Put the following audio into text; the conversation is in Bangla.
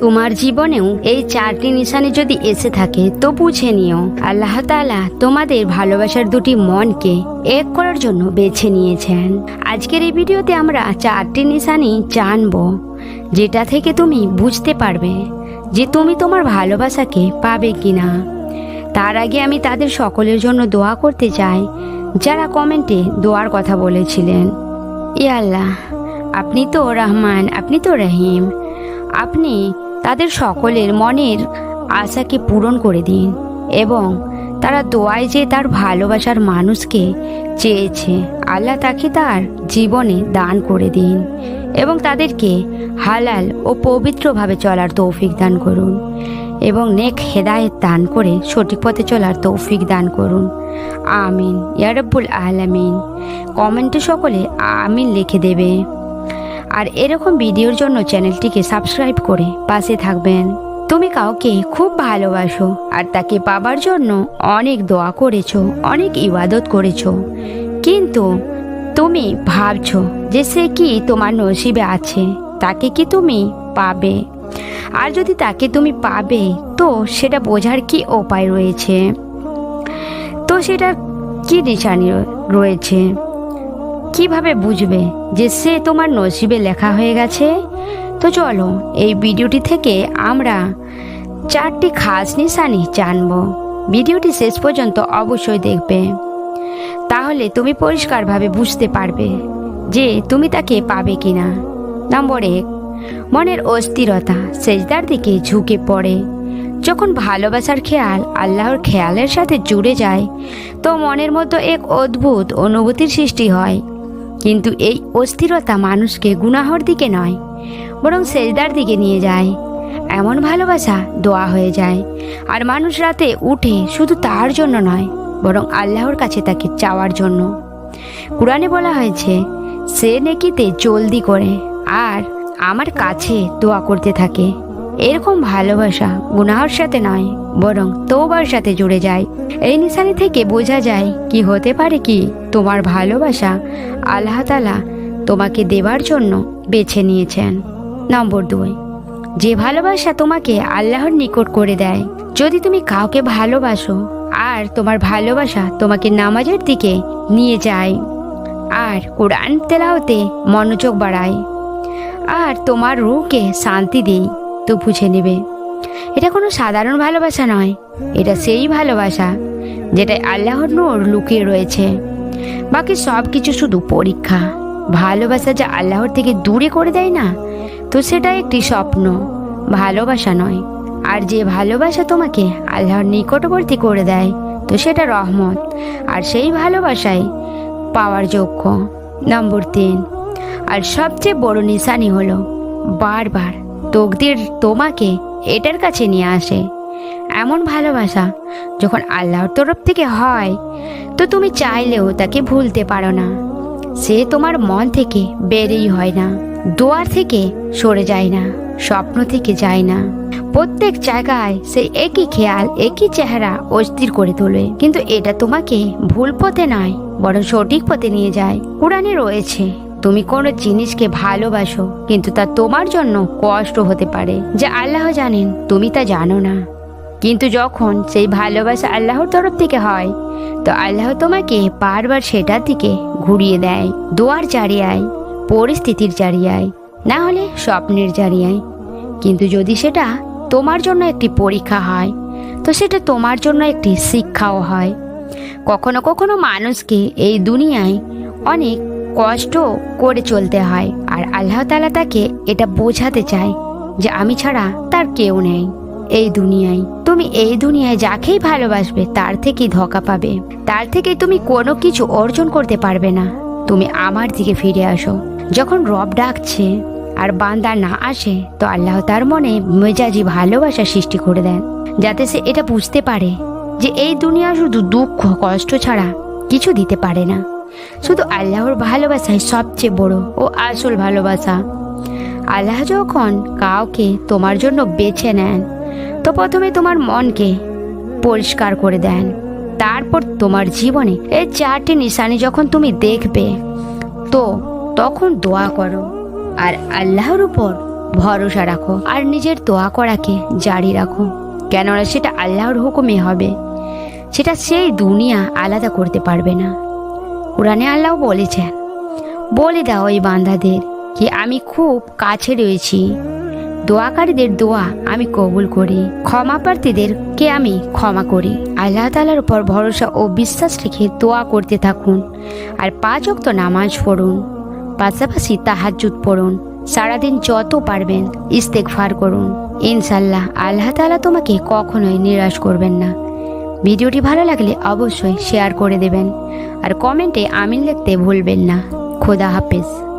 তোমার জীবনেও এই চারটি নিশানি যদি এসে থাকে তো বুঝে নিও, আল্লাহ তাআলা তোমাদের ভালোবাসার দুটি মনকে এক করার জন্য বেছে নিয়েছেন। আজকের এই ভিডিওতে আমরা চারটি নিশানি জানব, যেটা থেকে তুমি বুঝতে পারবে যে তুমি তোমার ভালোবাসাকে পাবে কিনা। তার আগে আমি তাদের সকলের জন্য দোয়া করতে চাই, যারা কমেন্টে দোয়ার কথা বলেছিলেন। ই আল্লাহ, আপনি তো রহমান, আপনি তো রহিম। আপনি তাদের সকলের মনের আশাকে পূরণ করে দিন এবং তারা দোয়ায় যে তার ভালোবাসার মানুষকে চেয়েছে, আল্লাহ তাকে তার জীবনে দান করে দিন এবং তাদেরকে হালাল ও পবিত্রভাবে চলার তৌফিক দান করুন এবং নেক হেদায়েত দান করে সঠিক পথে চলার তৌফিক দান করুন। আমিন। ইয়ারব্বুল আলামিন। কমেন্টে সকলে আমিন লিখে দেবে। আর এরকম ভিডিওর জন্য চ্যানেলটিকে সাবস্ক্রাইব করে পাশে থাকবেন। তুমি কাউকে খুব ভালোবাসো আর তাকে পাবার জন্য অনেক দোয়া করেছ, অনেক ইবাদত করেছ। কিন্তু তুমি ভাবছ যে সে কি তোমার নসিবে আছে, তাকে কি তুমি পাবে? আর যদি তাকে তুমি পাবে, তো সেটা বোঝার কি উপায় রয়েছে? তো সেটার কি নিশানি রয়েছে? কীভাবে বুঝবে যে সে তোমার নসিবে লেখা হয়ে গেছে? তো চলো, এই ভিডিওটি থেকে আমরা চারটি খাস নিশানি জানব। ভিডিওটি শেষ পর্যন্ত অবশ্যই দেখবে। তাহলে তুমি পরিষ্কারভাবে বুঝতে পারবে যে তুমি তাকে পাবে কি না নম্বর এক, মনের অস্থিরতা সেজদার দিকে ঝুঁকে পড়ে। যখন ভালোবাসার খেয়াল আল্লাহর খেয়ালের সাথে জুড়ে যায়, তো মনের মধ্যে এক অদ্ভুত অনুভূতির সৃষ্টি হয়। কিন্তু এই অস্থিরতা মানুষকে গুনাহর দিকে নয়, বরং সেজদার দিকে নিয়ে যায়। এমন ভালোবাসা দোয়া হয়ে যায়। আর মানুষ রাতে উঠে শুধু তার জন্য নয়, বরং আল্লাহর কাছে তাকে চাওয়ার জন্য। কোরআনে বলা হয়েছে, সে নেকিতে জলদি করে, আর আমার কাছে দোয়া করতে থাকে। এরকম ভালোবাসা গুনাহর সাথে নয়, বরং তৌবার সাথে জুড়ে যায়। এই নিশানি থেকে বোঝা যায় কি হতে পারে কি তোমার ভালোবাসা আল্লাহ তালা তোমাকে দেবার জন্য বেছে নিয়েছেন। নম্বর দুই, যে ভালোবাসা তোমাকে আল্লাহর নিকট করে দেয়, যদি তুমি কাউকে ভালোবাসো, আর তোমার ভালোবাসা তোমাকে নামাজের দিকে নিয়ে যায়, আর কোরআন তেলাওতে মনোযোগ বাড়ায়, আর তোমার রুহকে শান্তি তো বুঝে নেবে। এটা কোনো সাধারণ ভালোবাসা নয়, এটা সেই ভালোবাসা যেটায় আল্লাহর নূর লুকিয়ে রয়েছে। বাকি সব কিছু শুধু পরীক্ষা। ভালোবাসা যা আল্লাহর থেকে দূরে করে দেয় না, তো সেটা একটি স্বপ্ন। ভালোবাসা নয়, আর যে ভালোবাসা তোমাকে আল্লাহর নিকটবর্তী করে দেয়, তো সেটা রহমত। আর সেই ভালোবাসায় পাওয়ার যোগ্য। নম্বর তিন, আর সবচেয়ে বড় নিশানি হলো বারবার তকদির তোমাকে এটার কাছে নিয়ে আসে। এমন ভালোবাসা যখন আল্লাহর তরফ থেকে হয়, তো তুমি চাইলেও তাকে ভুলতে পারো না। সে তোমার মন থেকে বেরেই হয় না, দোয়ার থেকে সরে যায় না, স্বপ্ন থেকে যায় না। প্রত্যেক জায়গায় সে একই খেয়াল, একই চেহারা অস্থির করে তোলে। কিন্তু এটা তোমাকে ভুল পথে নয়, বরং সঠিক পথে নিয়ে যায়। কোরআনে রয়েছে তুমি কোনো জিনিসকে ভালোবাসো, কিন্তু তা তোমার জন্য কষ্ট হতে পারে, যে আল্লাহ জানেন, তুমি তা জানো না। কিন্তু যখন সেই ভালোবাসা আল্লাহর তরফ থেকে হয়, তো আল্লাহ তোমাকে বারবার সেটার দিকে ঘুরিয়ে দেয়, দোয়ার জারিয়ায়, পরিস্থিতির জারিয়ায়, না হলে স্বপ্নের জারিয়ায়। কিন্তু যদি সেটা তোমার জন্য একটি পরীক্ষা হয়, তো সেটা তোমার জন্য একটি শিক্ষাও হয়। কখনো কখনো মানুষকে এই দুনিয়ায় অনেক কষ্ট করে চলতে হয় আর আল্লাহ তালা তাকে এটা বোঝাতে চায় যে আমি ছাড়া তার কেউ নেই। এই দুনিয়ায় তুমি এই দুনিয়ায় যাকেই ভালোবাসবে তার থেকেই ধোকা পাবে। তার থেকে তুমি কোনো কিছু অর্জন করতে পারবে না। তুমি আমার দিকে ফিরে আসো। যখন রব ডাকছে আর বান্দা না আসে, তো আল্লাহ তার মনে মেজাজি ভালোবাসা সৃষ্টি করে দেন, যাতে সে এটা বুঝতে পারে যে এই দুনিয়া শুধু দুঃখ, কষ্ট ছাড়া কিছু দিতে পারে না। শুধু আল্লাহর ভালোবাসাই সবচেয়ে বড় ও আসল ভালোবাসা। আল্লাহ যখন কাউকে তোমার জন্য বেছে নেন, তো প্রথমে তোমার মনকে পরিষ্কার করে দেন। তারপর তোমার জীবনে এই চারটি নিশানি যখন তুমি দেখবে, তো তখন দোয়া করো আর আল্লাহর উপর ভরসা রাখো আর নিজের দোয়া করাকে জারি রাখো। কেননা সেটা আল্লাহর হুকুমে হবে। সেটা সেই দুনিয়া আলাদা করতে পারবে না। কোরআনে আল্লাহ বলেছেন, বলে দাও ওই বান্দাদের কি আমি খুব কাছে রয়েছি। দোয়াকারীদের দোয়া আমি কবুল করি ক্ষমা প্রার্থীদের কে আমি ক্ষমা করি। আল্লাহ তালার উপর ভরসা ও বিশ্বাস রেখে দোয়া করতে থাকুন আর পাঁচ অক্ত নামাজ পড়ুন, পাশাপাশি তাহাজুদ পড়ুন, সারাদিন যত পারবেন ইস্তেকফার করুন। ইনশাল্লাহ আল্লাহ তালা তোমাকে কখনোই নিরাশ করবেন না। ভিডিওটি ভালো লাগলে অবশ্যই শেয়ার করে দেবেন। আর কমেন্টে আমিন লিখতে ভুলবেন না। খোদা হাফেজ।